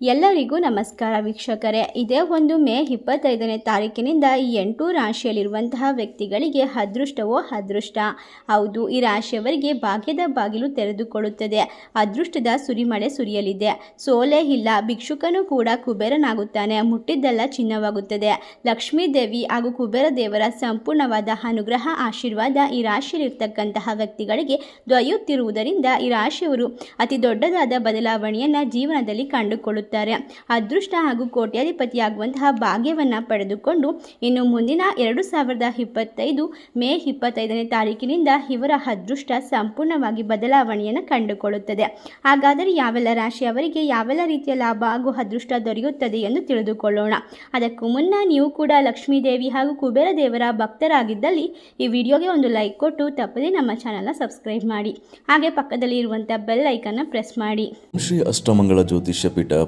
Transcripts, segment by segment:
ಎಲ್ಲರಿಗೂ ನಮಸ್ಕಾರ ವೀಕ್ಷಕರೇ. ಇದೇ ಒಂದು ಮೇ ಇಪ್ಪತ್ತೈದನೇ ತಾರೀಕಿನಿಂದ ಈ ಎಂಟು ರಾಶಿಯಲ್ಲಿರುವಂತಹ ವ್ಯಕ್ತಿಗಳಿಗೆ ಅದೃಷ್ಟವೋ ಅದೃಷ್ಟ. ಹೌದು, ಈ ರಾಶಿಯವರಿಗೆ ಭಾಗ್ಯದ ಬಾಗಿಲು ತೆರೆದುಕೊಳ್ಳುತ್ತದೆ. ಅದೃಷ್ಟದ ಸುರಿಮಳೆ ಸುರಿಯಲಿದೆ. ಸೋಲೆ ಇಲ್ಲ, ಭಿಕ್ಷುಕನು ಕೂಡ ಕುಬೇರನಾಗುತ್ತಾನೆ. ಮುಟ್ಟಿದ್ದೆಲ್ಲ ಚಿನ್ನವಾಗುತ್ತದೆ. ಲಕ್ಷ್ಮೀ ದೇವಿ ಹಾಗೂ ಕುಬೇರ ದೇವರ ಸಂಪೂರ್ಣವಾದ ಅನುಗ್ರಹ, ಆಶೀರ್ವಾದ ಈ ರಾಶಿಯಲ್ಲಿರ್ತಕ್ಕಂತಹ ವ್ಯಕ್ತಿಗಳಿಗೆ ದೊರೆಯುತ್ತಿರುವುದರಿಂದ ಈ ರಾಶಿಯವರು ಅತಿ ದೊಡ್ಡದಾದ ಬದಲಾವಣೆಯನ್ನು ಜೀವನದಲ್ಲಿ ಕಂಡುಕೊಳ್ಳುತ್ತಾರೆ. ಅದೃಷ್ಟ ಹಾಗೂ ಕೋಟ್ಯಾಧಿಪತಿಯಾಗುವಂತಹ ಭಾಗ್ಯವನ್ನು ಪಡೆದುಕೊಂಡು ಇನ್ನು ಮುಂದಿನ ಎರಡು ಸಾವಿರದ ಇಪ್ಪತ್ತೈದು ಮೇ ಇಪ್ಪತ್ತೈದನೇ ತಾರೀಕಿನಿಂದ ಇವರ ಅದೃಷ್ಟ ಸಂಪೂರ್ಣವಾಗಿ ಬದಲಾವಣೆಯನ್ನು ಕಂಡುಕೊಳ್ಳುತ್ತದೆ. ಹಾಗಾದರೆ ಯಾವೆಲ್ಲ ರಾಶಿಯವರಿಗೆ ಯಾವೆಲ್ಲ ರೀತಿಯ ಲಾಭ ಹಾಗೂ ಅದೃಷ್ಟ ದೊರೆಯುತ್ತದೆ ಎಂದು ತಿಳಿದುಕೊಳ್ಳೋಣ. ಅದಕ್ಕೂ ಮುನ್ನ ನೀವು ಕೂಡ ಲಕ್ಷ್ಮೀ ದೇವಿ ಹಾಗೂ ಕುಬೇರ ದೇವರ ಭಕ್ತರಾಗಿದ್ದಲ್ಲಿ ಈ ವಿಡಿಯೋಗೆ ಒಂದು ಲೈಕ್ ಕೊಟ್ಟು ತಪ್ಪದೇ ನಮ್ಮ ಚಾನಲ್ನ ಸಬ್ಸ್ಕ್ರೈಬ್ ಮಾಡಿ. ಹಾಗೆ ಪಕ್ಕದಲ್ಲಿ ಇರುವಂತಹ ಬೆಲ್ ಐಕನ್ನ ಪ್ರೆಸ್ ಮಾಡಿ. ಶ್ರೀ ಅಷ್ಟಮಂಗಳ ಜ್ಯೋತಿಷ್ಯ ಪೀಠ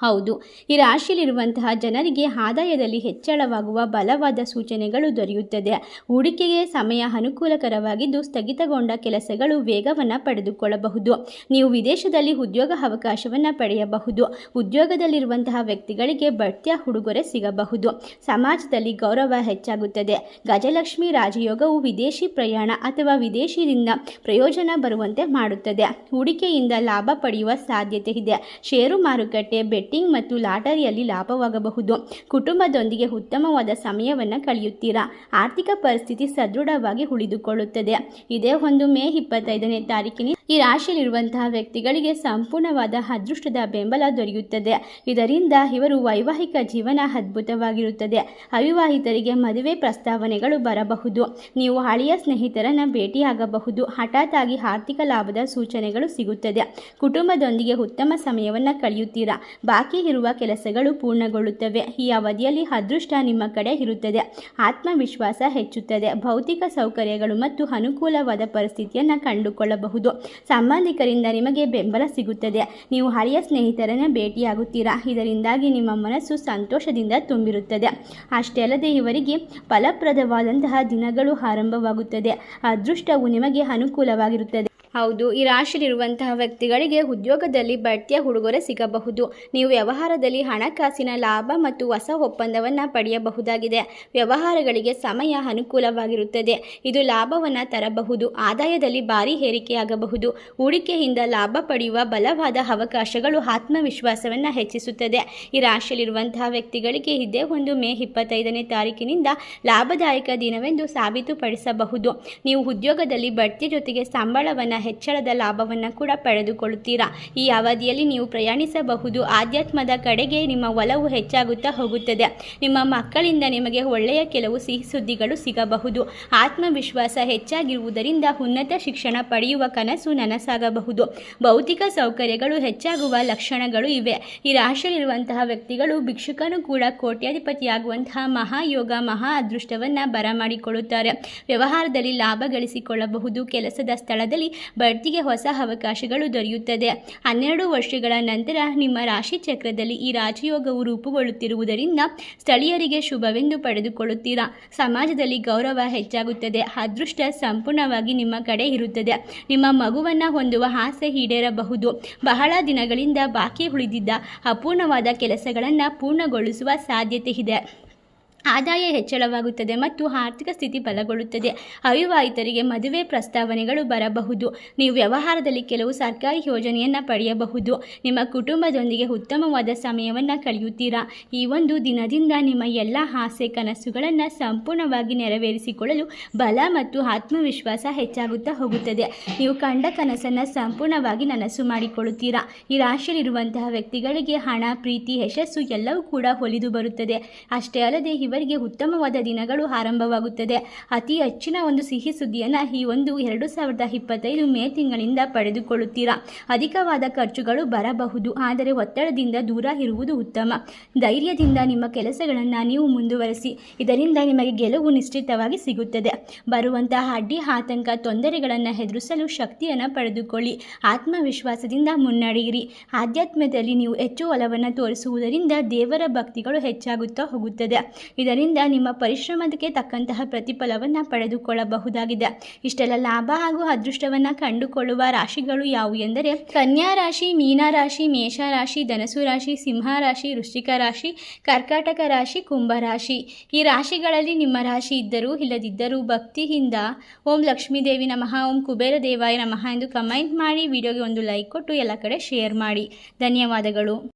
ಹೌದು. ಈ ರಾಶಿಯಲ್ಲಿರುವಂತಹ ಜನರಿಗೆ ಆದಾಯದಲ್ಲಿ ಹೆಚ್ಚಳವಾಗುವ ಬಲವಾದ ಸೂಚನೆಗಳು ದೊರೆಯುತ್ತದೆ. ಹೂಡಿಕೆಗೆ ಸಮಯ ಅನುಕೂಲಕರವಾಗಿದ್ದು ಸ್ಥಗಿತಗೊಂಡ ಕೆಲಸಗಳು ವೇಗವನ್ನು ಪಡೆದುಕೊಳ್ಳಬಹುದು. ನೀವು ವಿದೇಶದಲ್ಲಿ ಉದ್ಯೋಗ ಅವಕಾಶವನ್ನು ಪಡೆಯಬಹುದು. ಉದ್ಯೋಗದಲ್ಲಿರುವಂತಹ ವ್ಯಕ್ತಿಗಳಿಗೆ ಬಡ್ತಿಯ ಉಡುಗೊರೆ ಸಿಗಬಹುದು. ಸಮಾಜದಲ್ಲಿ ಗೌರವ ಹೆಚ್ಚಾಗುತ್ತದೆ. ಗಜಲಕ್ಷ್ಮಿ ರಾಜಯೋಗವು ವಿದೇಶಿ ಪ್ರಯಾಣ ಅಥವಾ ವಿದೇಶಿಯಿಂದ ಪ್ರಯೋಜನ ಬರುವಂತೆ ಮಾಡುತ್ತದೆ. ಹೂಡಿಕೆಯಿಂದ ಲಾಭ ಪಡೆಯುವ ಸಾಧ್ಯತೆ ಇದೆ. ಷೇರು ಮಾರುಕಟ್ಟೆ ಬೆಟ್ಟಿಂಗ್ ಮತ್ತು ಲಾಟರಿಯಲ್ಲಿ ಲಾಭವಾಗಬಹುದು. ಕುಟುಂಬದೊಂದಿಗೆ ಉತ್ತಮವಾದ ಸಮಯವನ್ನು ಕಳೆಯುತ್ತೀರಾ? ಆರ್ಥಿಕ ಪರಿಸ್ಥಿತಿ ಸದೃಢವಾಗಿ ಉಳಿದುಕೊಳ್ಳುತ್ತದೆ. ಇದೇ ಒಂದು ಮೇ ಇಪ್ಪತ್ತೈದನೇ ತಾರೀಕಿನ ಈ ರಾಶಿಯಲ್ಲಿರುವಂತಹ ವ್ಯಕ್ತಿಗಳಿಗೆ ಸಂಪೂರ್ಣವಾದ ಅದೃಷ್ಟದ ಬೆಂಬಲ ದೊರೆಯುತ್ತದೆ. ಇದರಿಂದ ಇವರು ವೈವಾಹಿಕ ಜೀವನ ಅದ್ಭುತವಾಗಿರುತ್ತದೆ. ಅವಿವಾಹಿತರಿಗೆ ಮದುವೆ ಪ್ರಸ್ತಾವನೆಗಳು ಬರಬಹುದು. ನೀವು ಹಳೆಯ ಸ್ನೇಹಿತರನ್ನ ಭೇಟಿಯಾಗಬಹುದು. ಹಠಾತ್ ಆಗಿ ಆರ್ಥಿಕ ಲಾಭದ ಸೂಚನೆಗಳು ಸಿಗುತ್ತದೆ. ಕುಟುಂಬದೊಂದಿಗೆ ಉತ್ತಮ ಸಮಯವನ್ನು ಕಳೆಯುತ್ತೀರಾ? ಬಾಕಿ ಇರುವ ಕೆಲಸಗಳು ಪೂರ್ಣಗೊಳ್ಳುತ್ತವೆ. ಈ ಅವಧಿಯಲ್ಲಿ ಅದೃಷ್ಟ ನಿಮ್ಮ ಕಡೆ ಇರುತ್ತದೆ. ಆತ್ಮವಿಶ್ವಾಸ ಹೆಚ್ಚುತ್ತದೆ. ಭೌತಿಕ ಸೌಕರ್ಯಗಳು ಮತ್ತು ಅನುಕೂಲವಾದ ಪರಿಸ್ಥಿತಿಯನ್ನು ಕಂಡುಕೊಳ್ಳಬಹುದು. ಸಂಬಂಧಿಕರಿಂದ ನಿಮಗೆ ಬೆಂಬಲ ಸಿಗುತ್ತದೆ. ನೀವು ಹಳೆಯ ಸ್ನೇಹಿತರನ್ನ ಭೇಟಿಯಾಗುತ್ತೀರಾ? ಇದರಿಂದಾಗಿ ನಿಮ್ಮ ಮನಸ್ಸು ಸಂತೋಷದಿಂದ ತುಂಬಿರುತ್ತದೆ. ಅಷ್ಟೇ ಅಲ್ಲದೆ ಇವರಿಗೆ ಫಲಪ್ರದವಾದಂತಹ ದಿನಗಳು ಆರಂಭವಾಗುತ್ತದೆ. ಅದೃಷ್ಟವು ನಿಮಗೆ ಅನುಕೂಲವಾಗಿರುತ್ತದೆ. ಹೌದು, ಈ ರಾಶಿಯಲ್ಲಿರುವಂತಹ ವ್ಯಕ್ತಿಗಳಿಗೆ ಉದ್ಯೋಗದಲ್ಲಿ ಬಡ್ತಿಯ ಹುಡುಗೊರೆ ಸಿಗಬಹುದು. ನೀವು ವ್ಯವಹಾರದಲ್ಲಿ ಹಣಕಾಸಿನ ಲಾಭ ಮತ್ತು ಹೊಸ ಒಪ್ಪಂದವನ್ನು ಪಡೆಯಬಹುದಾಗಿದೆ. ವ್ಯವಹಾರಗಳಿಗೆ ಸಮಯ ಅನುಕೂಲವಾಗಿರುತ್ತದೆ. ಇದು ಲಾಭವನ್ನು ತರಬಹುದು. ಆದಾಯದಲ್ಲಿ ಭಾರಿ ಏರಿಕೆಯಾಗಬಹುದು. ಹೂಡಿಕೆಯಿಂದ ಲಾಭ ಪಡೆಯುವ ಬಲವಾದ ಅವಕಾಶಗಳು ಆತ್ಮವಿಶ್ವಾಸವನ್ನು ಹೆಚ್ಚಿಸುತ್ತದೆ. ಈ ರಾಶಿಯಲ್ಲಿರುವಂತಹ ವ್ಯಕ್ತಿಗಳಿಗೆ ಇದೇ ಒಂದು ಮೇ ಇಪ್ಪತ್ತೈದನೇ ತಾರೀಕಿನಿಂದ ಲಾಭದಾಯಕ ದಿನವೆಂದು ಸಾಬೀತುಪಡಿಸಬಹುದು. ನೀವು ಉದ್ಯೋಗದಲ್ಲಿ ಬಡ್ತಿ ಜೊತೆಗೆ ಸಂಬಳವನ್ನು ಹೆಚ್ಚಳದ ಲಾಭವನ್ನು ಕೂಡ ಪಡೆದುಕೊಳ್ಳುತ್ತೀರಾ? ಈ ಅವಧಿಯಲ್ಲಿ ನೀವು ಪ್ರಯಾಣಿಸಬಹುದು. ಆಧ್ಯಾತ್ಮದ ಕಡೆಗೆ ನಿಮ್ಮ ಒಲವು ಹೆಚ್ಚಾಗುತ್ತಾ ಹೋಗುತ್ತದೆ. ನಿಮ್ಮ ಮಕ್ಕಳಿಂದ ನಿಮಗೆ ಒಳ್ಳೆಯ ಕೆಲವು ಸಿಹಿ ಸುದ್ದಿಗಳು ಸಿಗಬಹುದು. ಆತ್ಮವಿಶ್ವಾಸ ಹೆಚ್ಚಾಗಿರುವುದರಿಂದ ಉನ್ನತ ಶಿಕ್ಷಣ ಪಡೆಯುವ ಕನಸು ನನಸಾಗಬಹುದು. ಭೌತಿಕ ಸೌಕರ್ಯಗಳು ಹೆಚ್ಚಾಗುವ ಲಕ್ಷಣಗಳು ಇವೆ. ಈ ರಾಶಿಯಲ್ಲಿರುವಂತಹ ವ್ಯಕ್ತಿಗಳು ಭಿಕ್ಷುಕನು ಕೂಡ ಕೋಟ್ಯಾಧಿಪತಿಯಾಗುವಂತಹ ಮಹಾಯೋಗ, ಮಹಾ ಅದೃಷ್ಟವನ್ನು ಬರಮಾಡಿಕೊಳ್ಳುತ್ತಾರೆ. ವ್ಯವಹಾರದಲ್ಲಿ ಲಾಭ ಗಳಿಸಿಕೊಳ್ಳಬಹುದು. ಕೆಲಸದ ಸ್ಥಳದಲ್ಲಿ ಬಡ್ತಿಗೆ ಹೊಸ ಅವಕಾಶಗಳು ದೊರೆಯುತ್ತದೆ. ಹನ್ನೆರಡು ವರ್ಷಗಳ ನಂತರ ನಿಮ್ಮ ರಾಶಿ ಚಕ್ರದಲ್ಲಿ ಈ ರಾಜಯೋಗವು ರೂಪುಗೊಳ್ಳುತ್ತಿರುವುದರಿಂದ ಸ್ಥಳೀಯರಿಗೆ ಶುಭವೆಂದು ಪಡೆದುಕೊಳ್ಳುತ್ತೀರಾ? ಸಮಾಜದಲ್ಲಿ ಗೌರವ ಹೆಚ್ಚಾಗುತ್ತದೆ. ಅದೃಷ್ಟ ಸಂಪೂರ್ಣವಾಗಿ ನಿಮ್ಮ ಕಡೆ ಇರುತ್ತದೆ. ನಿಮ್ಮ ಮಗುವನ್ನು ಹೊಂದುವ ಆಸೆ ಈಡೇರಬಹುದು. ಬಹಳ ದಿನಗಳಿಂದ ಬಾಕಿ ಉಳಿದಿದ್ದ ಅಪೂರ್ಣವಾದ ಕೆಲಸಗಳನ್ನು ಪೂರ್ಣಗೊಳಿಸುವ ಸಾಧ್ಯತೆ ಇದೆ. ಆದಾಯ ಹೆಚ್ಚಳವಾಗುತ್ತದೆ ಮತ್ತು ಆರ್ಥಿಕ ಸ್ಥಿತಿ ಬಲಗೊಳ್ಳುತ್ತದೆ. ಅವಿವಾಹಿತರಿಗೆ ಮದುವೆ ಪ್ರಸ್ತಾವನೆಗಳು ಬರಬಹುದು. ನೀವು ವ್ಯವಹಾರದಲ್ಲಿ ಕೆಲವು ಸರ್ಕಾರಿ ಯೋಜನೆಯನ್ನು ಪಡೆಯಬಹುದು. ನಿಮ್ಮ ಕುಟುಂಬದೊಂದಿಗೆ ಉತ್ತಮವಾದ ಸಮಯವನ್ನು ಕಳೆಯುತ್ತೀರಾ? ಈ ಒಂದು ದಿನದಿಂದ ನಿಮ್ಮ ಎಲ್ಲ ಆಸೆ ಕನಸುಗಳನ್ನು ಸಂಪೂರ್ಣವಾಗಿ ನೆರವೇರಿಸಿಕೊಳ್ಳಲು ಬಲ ಮತ್ತು ಆತ್ಮವಿಶ್ವಾಸ ಹೆಚ್ಚಾಗುತ್ತಾ ಹೋಗುತ್ತದೆ. ನೀವು ಕಂಡ ಕನಸನ್ನು ಸಂಪೂರ್ಣವಾಗಿ ನನಸು ಮಾಡಿಕೊಳ್ಳುತ್ತೀರಾ? ಈ ರಾಶಿಯಲ್ಲಿರುವಂತಹ ವ್ಯಕ್ತಿಗಳಿಗೆ ಹಣ, ಪ್ರೀತಿ, ಯಶಸ್ಸು ಎಲ್ಲವೂ ಕೂಡ ಒಲಿದು ಬರುತ್ತದೆ. ಅಷ್ಟೇ ಅಲ್ಲದೆ ಇವರಿಗೆ ಉತ್ತಮವಾದ ದಿನಗಳು ಆರಂಭವಾಗುತ್ತದೆ. ಅತಿ ಹೆಚ್ಚಿನ ಒಂದು ಸಿಹಿ ಸುದ್ದಿಯನ್ನು ಈ ಒಂದು ಎರಡು ಸಾವಿರದ ಇಪ್ಪತ್ತೈದು ಮೇ ತಿಂಗಳಿಂದ ಪಡೆದುಕೊಳ್ಳುತ್ತೀರಾ? ಅಧಿಕವಾದ ಖರ್ಚುಗಳು ಬರಬಹುದು, ಆದರೆ ಒತ್ತಡದಿಂದ ದೂರ ಇರುವುದು ಉತ್ತಮ. ಧೈರ್ಯದಿಂದ ನಿಮ್ಮ ಕೆಲಸಗಳನ್ನು ನೀವು ಮುಂದುವರೆಸಿ, ಇದರಿಂದ ನಿಮಗೆ ಗೆಲುವು ನಿಶ್ಚಿತವಾಗಿ ಸಿಗುತ್ತದೆ. ಬರುವಂತಹ ಅಡ್ಡಿ ಆತಂಕ ತೊಂದರೆಗಳನ್ನು ಎದುರಿಸಲು ಶಕ್ತಿಯನ್ನು ಪಡೆದುಕೊಳ್ಳಿ. ಆತ್ಮವಿಶ್ವಾಸದಿಂದ ಮುನ್ನಡೆಯಿರಿ. ಆಧ್ಯಾತ್ಮದಲ್ಲಿ ನೀವು ಹೆಚ್ಚು ಒಲವನ್ನು ತೋರಿಸುವುದರಿಂದ ದೇವರ ಭಕ್ತಿಗಳು ಹೆಚ್ಚಾಗುತ್ತಾ ಹೋಗುತ್ತದೆ. ಇದರಿಂದ ನಿಮ್ಮ ಪರಿಶ್ರಮಕ್ಕೆ ತಕ್ಕಂತಹ ಪ್ರತಿಫಲವನ್ನು ಪಡೆದುಕೊಳ್ಳಬಹುದಾಗಿದೆ. ಇಷ್ಟೆಲ್ಲ ಲಾಭ ಹಾಗೂ ಅದೃಷ್ಟವನ್ನು ಕಂಡುಕೊಳ್ಳುವ ರಾಶಿಗಳು ಯಾವುವು ಎಂದರೆ, ಕನ್ಯಾ ರಾಶಿ, ಮೀನ ರಾಶಿ, ಮೇಷ ರಾಶಿ, ಧನಸು ರಾಶಿ, ಸಿಂಹ ರಾಶಿ, ವೃಶ್ಚಿಕ ರಾಶಿ, ಕರ್ಕಾಟಕ ರಾಶಿ, ಕುಂಭ ರಾಶಿ. ಈ ರಾಶಿಗಳಲ್ಲಿ ನಿಮ್ಮ ರಾಶಿ ಇದ್ದರೂ ಇಲ್ಲದಿದ್ದರೂ ಭಕ್ತಿಯಿಂದ ಓಂ ಲಕ್ಷ್ಮೀದೇವಿ ನಮಃ, ಓಂ ಕುಬೇರ ದೇವಾಯ ನಮಃ ಎಂದು ಕಮೆಂಟ್ ಮಾಡಿ, ವಿಡಿಯೋಗೆ ಒಂದು ಲೈಕ್ ಕೊಟ್ಟು ಎಲ್ಲ ಕಡೆ ಶೇರ್ ಮಾಡಿ. ಧನ್ಯವಾದಗಳು.